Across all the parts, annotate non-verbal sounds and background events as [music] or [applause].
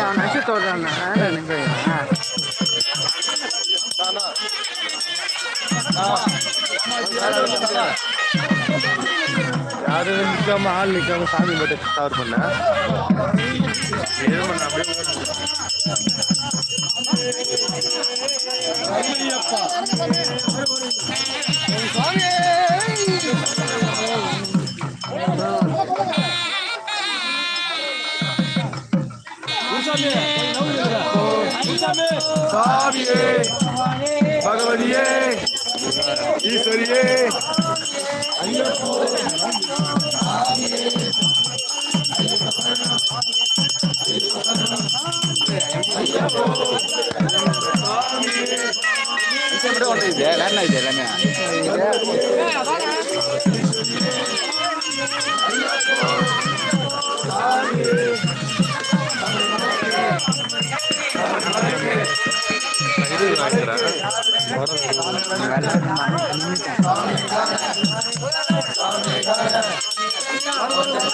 அவன் அடிச்சு தோடுறான் நிற்காம ஆள் நிற்காம சாமி மட்டும் கவர் பண்ண அப்படியே சாமியே பகவதியே ஈஸ்வரியே. ஐயோ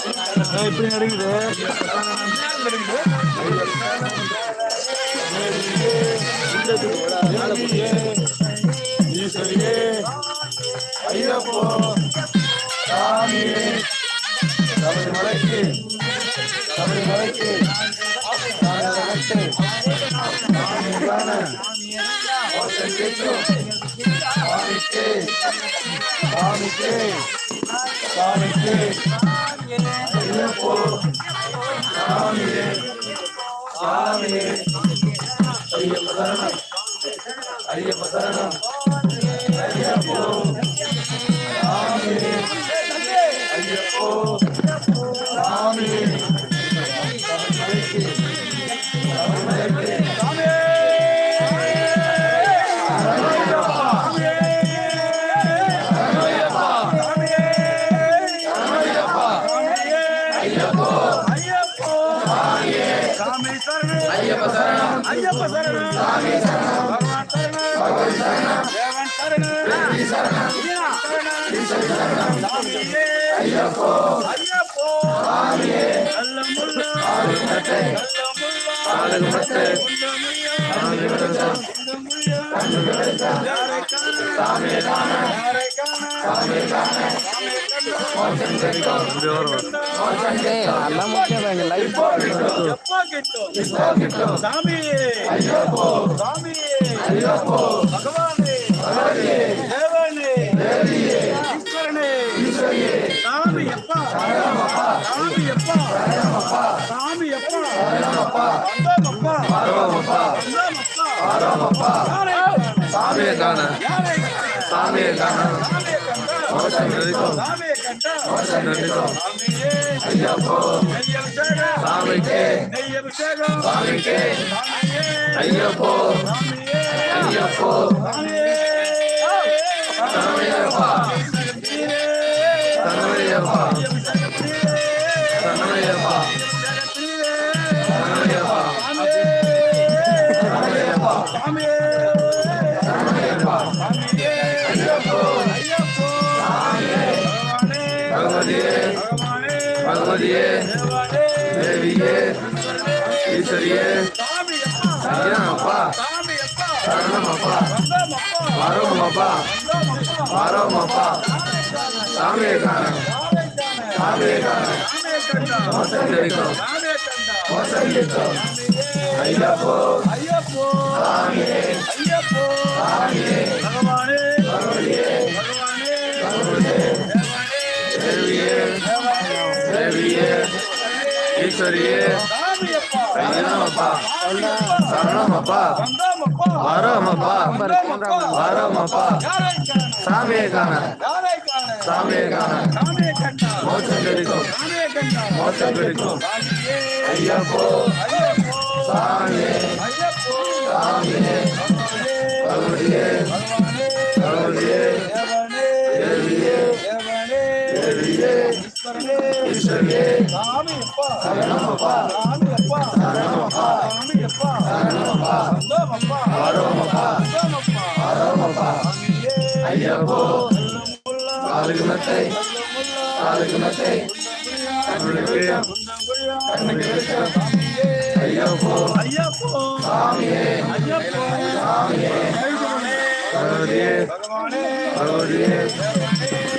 இப்படி நடக்குது ஈஸ்வரியே ஐயப்போ சாமியே சபரிமலைக்கு சபரிமலைக்கு சபரிமலைக்கு சாமிக்கான மோட்சம் கேட்கும் சாமிக்கு சாமிக்கு சாமிக்கு ஐயப்போ சாமியே சாமியே. நல்லா முக்கியம் லைஃப் சாமி சாமி பகவானே ஈஸ்வரனே. சாமி அப்பா சாமி அப்பா சாமி அப்பா அப்பா அப்பா சாமியை காண காண ஐயப்போ சாமிக்கு சாமிக்கு ஐயப்போ ஐயப்போ பகவதியே பகவதியே தேவியே ஈஸ்வரியே ஐயா அப்பா சரணம் அப்பா வரோம் அப்பா வரோம் மோசம் கிடைக்கும் மோசம் கிடைக்கும் ஐயப்போ ஐயப்போ சாமியே ஐயப்போ சாமியே பகவானே பகவதியே பகவானே பகவதியே தேவியே தேவியே ஈஸ்வரியே சாமியப்பா சரணம் அப்பா சரணம் அப்பா வந்தோமப்பா வரோம் அப்பா வந்தோமப்பா வரோம் அப்பா யாரை காண சாமியை காண யாரை காண சாமியை காண சாமியை கண்டா மோட்சம் கிடைக்கும் சாமியை கண்டா மோட்சம் கிடைக்கும் சாமியே ஐயப்போ ஐயப்போ சாமியே ஐயப்போ சாமியே பகவதியே பகவதியே தேவனே தேவியே தேவனே தேவியே ஈஸ்வரனே சாமி அப்பா. சரணமப்பா. சாமி அப்பா. சாமி அப்பா. சரணமப்பா. சந்தோமப்பா. ஆரோமப்பா. சந்தோமப்பா. ஆரோமப்பா. சாமியே. ஐயப்போ. முல்லா காலுகுணத்தை காலுகுணத்தை கண்ணுக்கு கண்ணுக்கு வெளிச்சம். ஐயப்போ. ஐயப்போ. சாமியே. ஐயப்போ. சாமியே. பகவதியே பகவானே. பகவதியே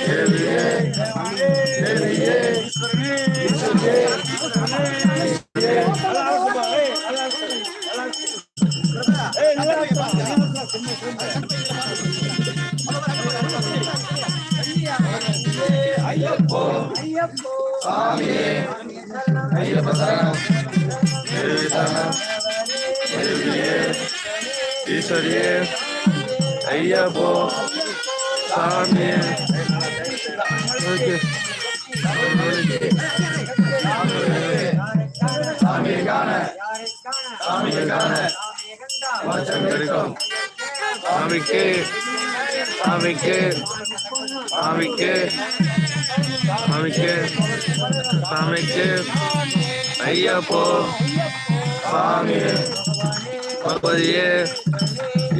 தேவியே தேவியே. நல்லா ஐயப்போ சாமியே. ஐயப்ப சரணம் தேவி சரணம் தேவியே ஈஸ்வரியே ஐயப்போ சாமியே ஓகே சாமியை சாமிக்கு சாமிக்கு சாமிக்கு சாமிக்கு சாமிக்கு ஐயப்போ சாமி பகவதியே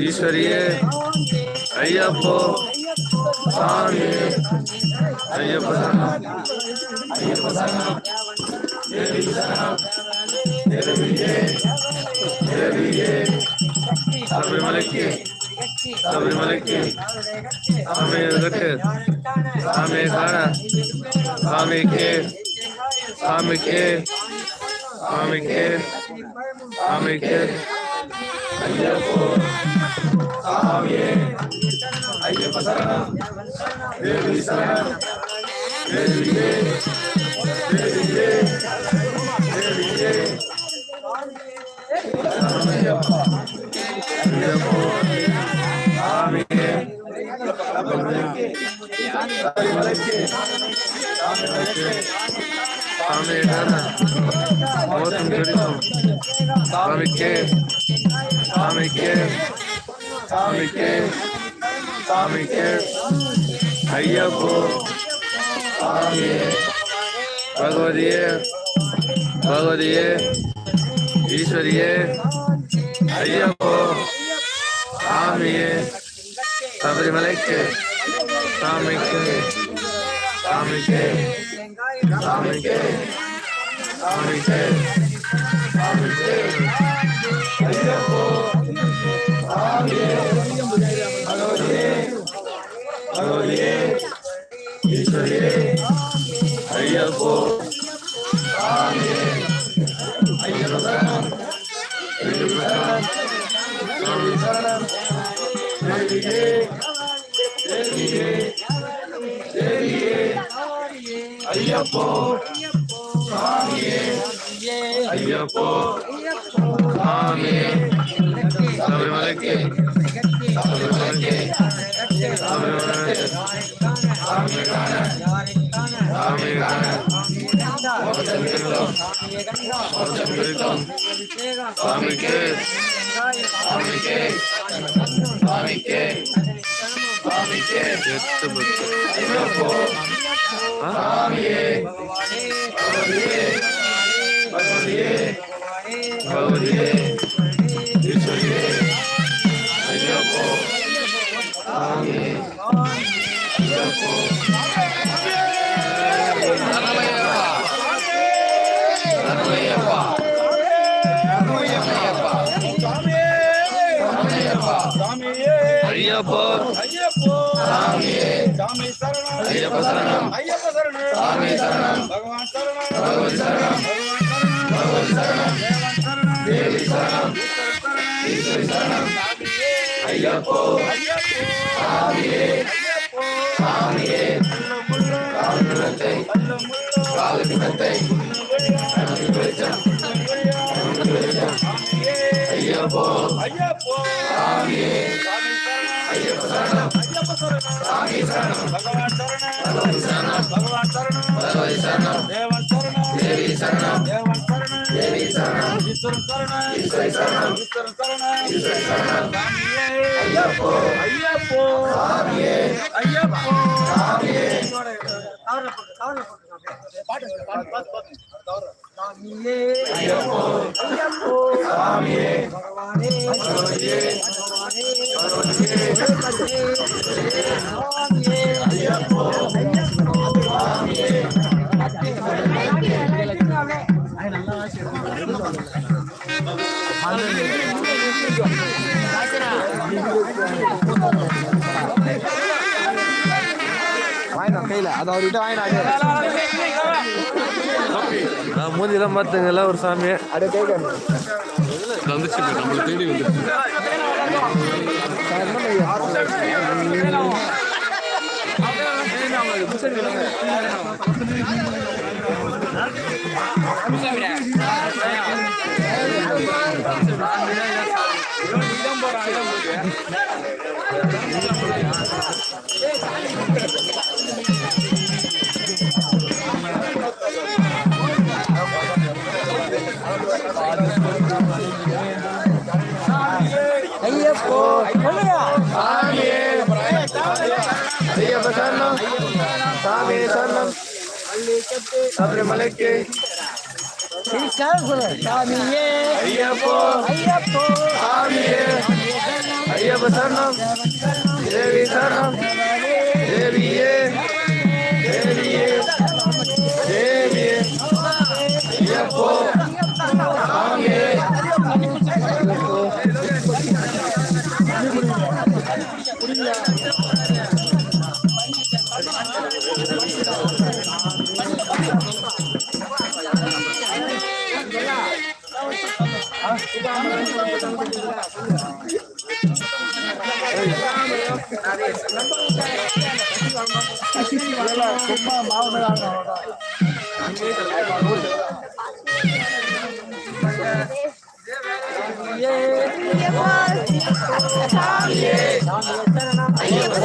ஈஸ்வரியே ஐயப்போ ஐயப்ப சரணம் ஐயப்ப சரணம் சபரிமலைக்கு சாமியை கட்டு சாமியை காண சாமிக்கு சாமிக்கு சாமிக்கு சாமிக்கு ஐயப்போ சாமியே ஐயப்ப சரணம் தேவி சரணம் தேவியே தேவியே தேவியே சரணமையப்பா ஐயப்போ சபரிமலைக்கு சாமிமலைக்கு சாமியை காண மோசம் கிடைக்கும் சாமிக்கு சாமிக்கு சாமிக்கு சாமிக்கு ஐயப்போ சாமியே பகவதியே பகவதியே ஈஸ்வரியே ஐயப்போ சாமியே சபரிமலைக்கு சாமிக்கு சாமிக்கு சாமிக்கு சாமிக்கு சாமிக்கு. ஐயப்போ சாமியே அலோயே அலோயே ஈஸ்வரியே ஐயப்போ சாமியே ஐயப்போ. ஐயப்போ சாமியே ஐயப்போ சாமியே சபரிமலைக்கு சபரிமலைக்கு சபரிமலைக்கு சாமி காண சாமி காண சாமிக்கு சாமிக்கு சாமிக்கு எட்டு பத்து ஐயப்போ சாமியே பகவதியே ஐயப்ப சரணம் ஐயப்ப சரணம். சாமி சரணம். பகவான் சரணம். பகவதி சரணம் பகவான் சரணம். பகவதி சரணம் தேவன் சரணம். தேவி சரணம். ஈஸ்வரி சரணம் ஐயப்போ. ஐயப்போ. சாமியே. ஐயப்போ சாமியே கால்குணத்தை கால்குணத்தை கணக்கு வெளிச்சம் கணக்கு வெளிச்சம் ஐயப்போ. ஐயப்போ. சாமியே. பகவான் சரணம் பகவதி சரணம் பகவான் சரணம் தேவன் சரணம் தேவி சரணம் தேவன் சரணம் தேவி சரணம் ஈஸ்வரன் சரணம் ஈஸ்வரன் சரணம் ஈஸ்வரன் சரணம் ஈஸ்வரன் சரணம் ஐயப்போ ஐயப்போ ஐயப்போ ஐயப்போ ஐயப்போ பகவானே பகவானே ஐயப்போ வாங்கினோம் கையில் அதை அவர்கிட்ட வாங்கினாங்க மூஞ்சிலாம் பார்த்துங்களா ஒரு சாமி அப்படியே கை காணும் வந்துச்சு நம்மளை தேடி வந்துச்சு ஐயப்போ ஐயப்ப சரணம் சாமி சரணம் சபரிமலைக்கு சாமியே ஐயப்போ ஐயப்போ. சாமியே ஐயப்ப சரணம் தேவி சரணம். ஐயப்போ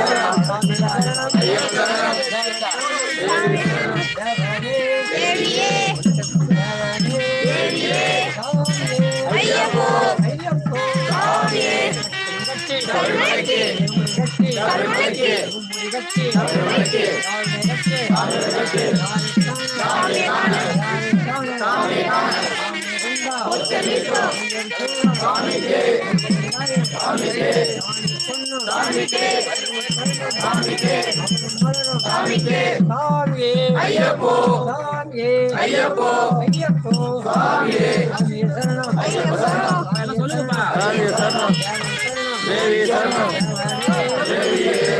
ஐயப்போ. ஐயப்போ. ஐயப்போ. சாமியே சரணம் சொல்லுங்கப்பா தேவி சரணம் தேவியே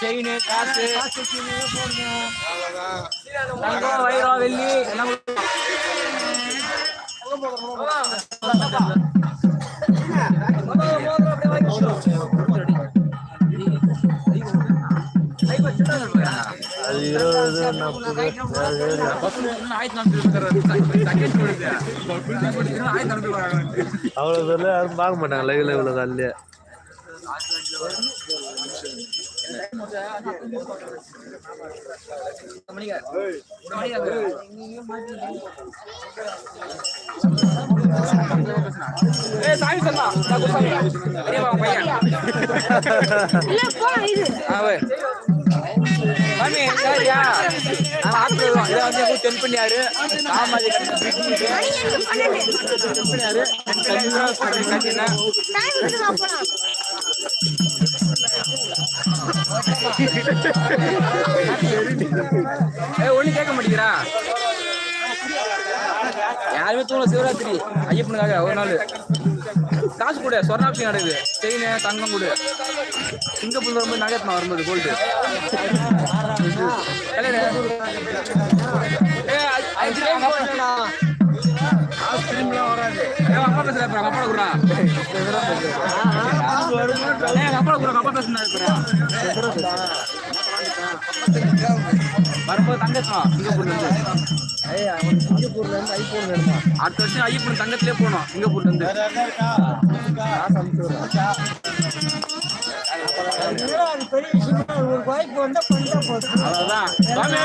செயின் காசு தங்கம் வைரம் வெள்ளி எல்லாம் அது இருபது அவ்வளோ பேர்ல யாரும் பார்க்க மாட்டாங்க லைவ்ல இவ்வளோ காலையிலே. இதை வந்து எனக்கு டென் பண்ணியாரு ஆமாதி ஒண்ணு கேட்க மாட்டேங்கிறா. யாருமே தூங்கல சிவராத்திரி. ஐயப்பனுக்காக ஒரு நாள். காசு கொடு சொர்ணாப்சி நடக்குது. செயின் தங்கம் கொடு. சிங்கப்பூர் வரும்போது நகரத்னா வரும்போது கோல்டு அப்பா பேசுறா அப்பா குடுறா. அப்பா குடுறா அப்பா பேசுனா வரும்போது தங்கத்தான் சிங்கப்பூர்ல இருந்து அடுத்த வருஷம் ஐயப்பன் தங்கத்திலே போனோம் சிங்கப்பூர்ல இருந்து அவ்வளவுதான். சாமி!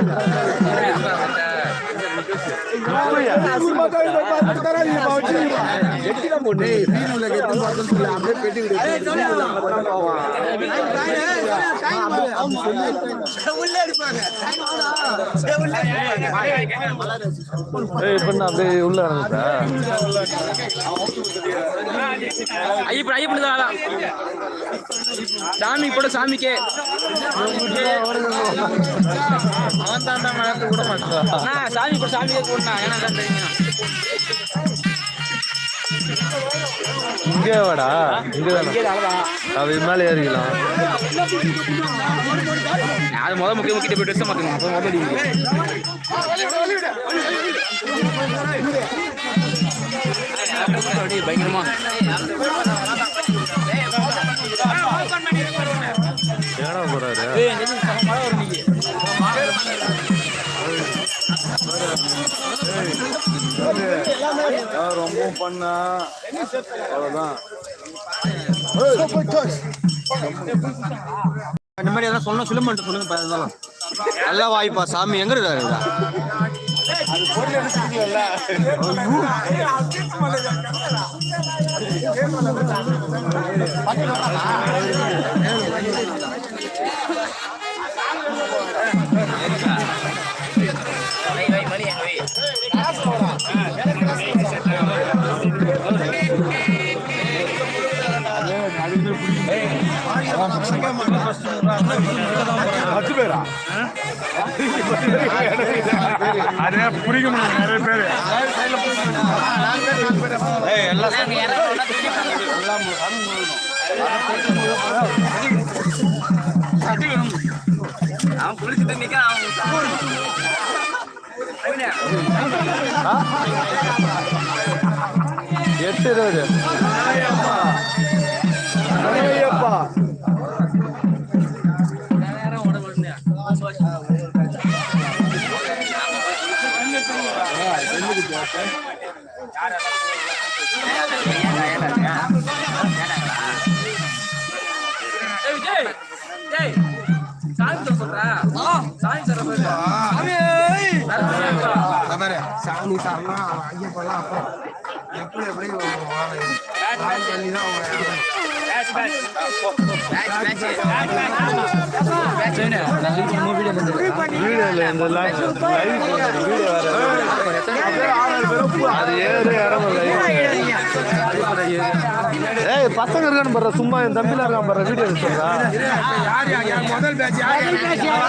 Yeah. [laughs] அப்படியே உள்ள ஐயப்பன் ஐயப்பன் தான் சாமி போட சாமிக்கே. அவன் மழை கூட மாட்டான் சாமி போட சாமிக்கே ஏன்னா தெரியும் இங்கே வாடா இங்கே அவ இது மேலே ஏறிக்கலாம். அது முதல் முக்கிய முக்கிய போய் ட்ரெஸ் மாற்றணும் அப்போ அப்படியே பயங்கரமா. பண்ணா. அவ்வளோதான் இந்த மாதிரி எதாவது சொல்லணும் சொல்ல மாட்டேன் சொல்லுங்க பா, இருந்தாலும். நல்ல வாய்ப்பா சாமி. எங்க இருக்காரு பத்து பேரா அதே முடியும் நிறைய அவன் குளிச்சுட்டு நிக்கிறான் எட்டு இருபது. சாமி சாமி ஐயப்பெல்லாம் எப்படி எப்படி ஏய் பசங்க இருக்கான்னு பாரு சும்மா என் தம்பில இருக்கான் பாரு வீடியோ எடுத்துறா யார் யார் முதல் பேட்ச் யார்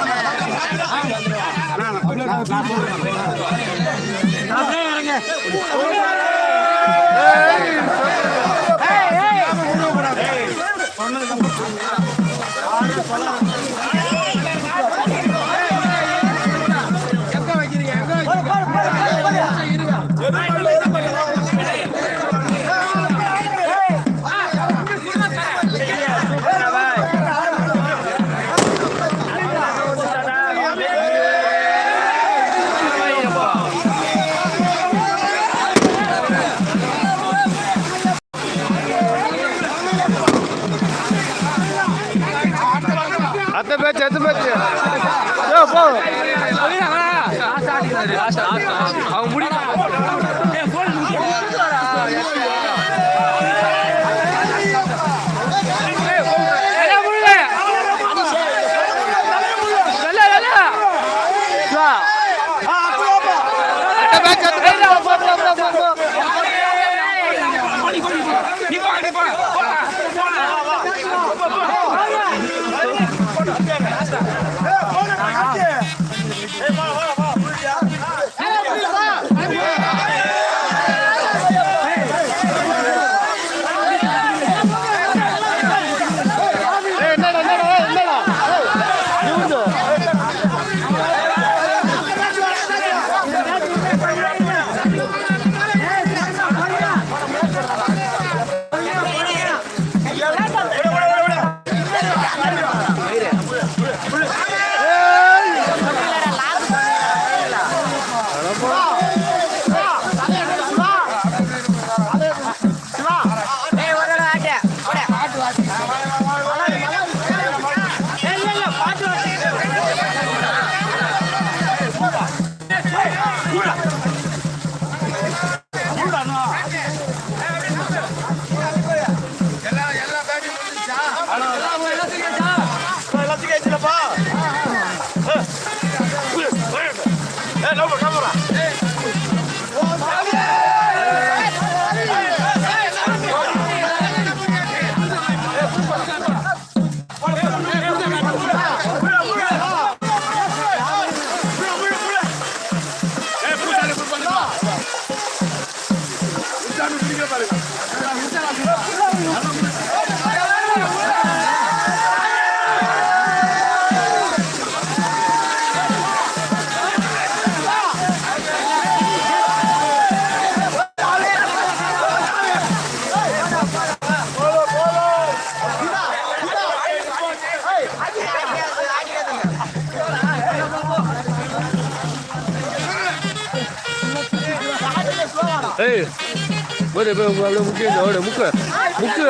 முக்கிய போய் அப்படியே முக்கிய